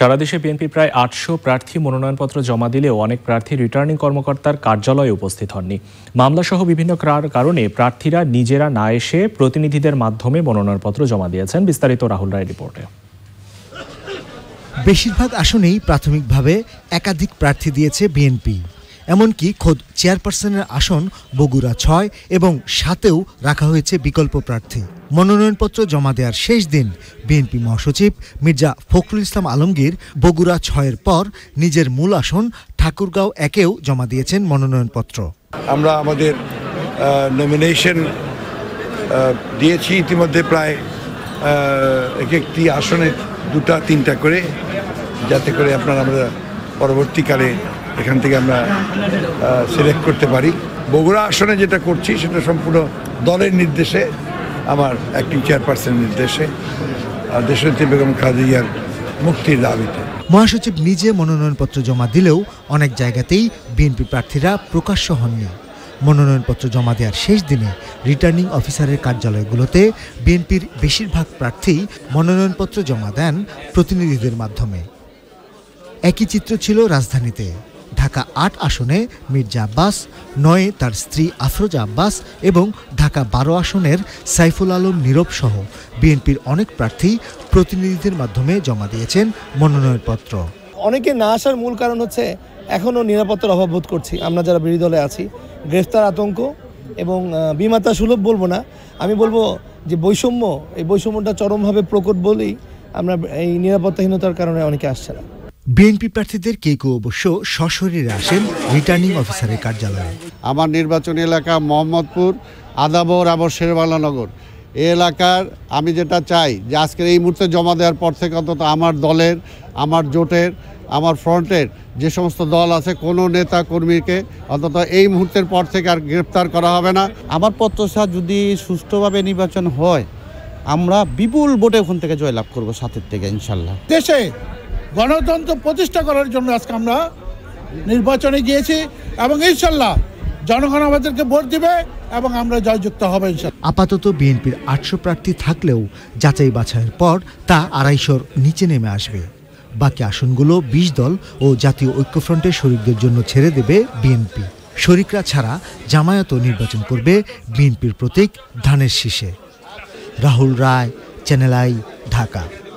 সারা দেশে বিএনপি প্রায় আটশো প্রার্থী মনোনয়নপত্র জমা দিলেও অনেক প্রার্থী রিটার্নিং কর্মকর্তার কার্যালয়ে উপস্থিত হননি। মামলাসহ বিভিন্ন কারণে প্রার্থীরা নিজেরা না এসে প্রতিনিধিদের মাধ্যমে মনোনয়নপত্র জমা দিয়েছেন, বিস্তারিত রাহুল রায় রিপোর্টে। বেশিরভাগ আসনেই প্রাথমিকভাবে একাধিক প্রার্থী দিয়েছে বিএনপি। এমনকি খোদ চেয়ারপারসনের আসন বগুড়া ছয় এবং সাতেও রাখা হয়েছে বিকল্প প্রার্থী। মনোনয়নপত্র জমা দেওয়ার শেষ দিন বিএনপি মহাসচিব মির্জা ফখরুল ইসলাম আলমগীর বগুড়া ছয়ের পর নিজের মূল আসন ঠাকুরগাঁও একেও জমা দিয়েছেন মনোনয়নপত্র। আমরা আমাদের নমিনেশন দিয়েছি ইতিমধ্যে প্রায় এক একটি আসনে দুটা, তিনটা করে, যাতে করে আপনার আমরা পরবর্তীকালে এখান থেকে আমরা সিলেক্ট করতে পারি। বগুড়া আসনে যেটা করছি, সেটা সম্পূর্ণ দলের নির্দেশে, আমার অ্যাক্টিং চেয়ারপারসনের নির্দেশে দেশনেত্রী বেগম খাদিজার মুক্তির দাবিতে। মহাসচিব নিজে মনোনয়নপত্র জমা দিলেও অনেক জায়গাতেই বিএনপি প্রার্থীরা প্রকাশ্য হননি। মনোনয়নপত্র জমা দেওয়ার শেষ দিনে রিটার্নিং অফিসারের কার্যালয়গুলোতে বিএনপির বেশিরভাগ প্রার্থী মনোনয়নপত্র জমা দেন প্রতিনিধিদের মাধ্যমে। একই চিত্র ছিল রাজধানীতে। আট আসনে মির্জা আব্বাস, নয়ে তার স্ত্রী আফরোজা আব্বাস এবং ঢাকা বারো আসনের সাইফুল আলম নীরব সহ বিএনপির অনেক প্রার্থী প্রতিনিধিদের মাধ্যমে জমা দিয়েছেন মনোনয়নপত্র। অনেকে না আসার মূল কারণ হচ্ছে এখনও নিরাপত্তার অভাব বোধ করছি। আমরা যারা বিরোধী দলে আছি, গ্রেফতার আতঙ্ক এবং বিমাতা সুলভ বলব না। আমি বলব যে বৈষম্য, এই বৈষম্যটা চরমভাবে প্রকট বলেই আমরা এই নিরাপত্তাহীনতার কারণে অনেকে আসছে না। বিএনপি প্রার্থীদের কে কেউ অবশ্য সশরীরে আসেন রিটার্নিং অফিসারের কার্যালয়ে। আমার নির্বাচনী এলাকা মোহাম্মদপুর আদাবর এবং শেরবালানগর এই এলাকার আমি যেটা চাই যে আজকের এই মুহূর্তে জমা দেওয়ার পর থেকে অন্তত আমার দলের আমার জোটের আমার ফ্রন্টের যে সমস্ত দল আছে কোনো নেতা কর্মীকে অন্তত এই মুহূর্তের পর থেকে আর গ্রেপ্তার করা হবে না। আমার প্রত্যাশা যদি সুষ্ঠুভাবে নির্বাচন হয় আমরা বিপুল ভোটে ওখান থেকে জয়লাভ করব সাথের থেকে ইনশাল্লাহ। দেশে গণতন্ত্র প্রতিষ্ঠা করার জন্য আজকে আমরা নির্বাচনে গিয়েছি এবং ইনশাল্লাহ জনগণ আমাদেরকে ভোট দিবে এবং আমরা জয়যুক্ত হবে আপাতত বিএনপির আটশো প্রার্থী থাকলেও যাচাই বাছাইয়ের পর তা আড়াইশোর নিচে নেমে আসবে। বাকি আসনগুলো বিশ দল ও জাতীয় ঐক্যফ্রন্টের শরিকদের জন্য ছেড়ে দেবে বিএনপি। শরিকরা ছাড়া জামায়াতও নির্বাচন করবে বিএনপির প্রতীক ধানের শীষে। Rahul Roy channel I Dhaka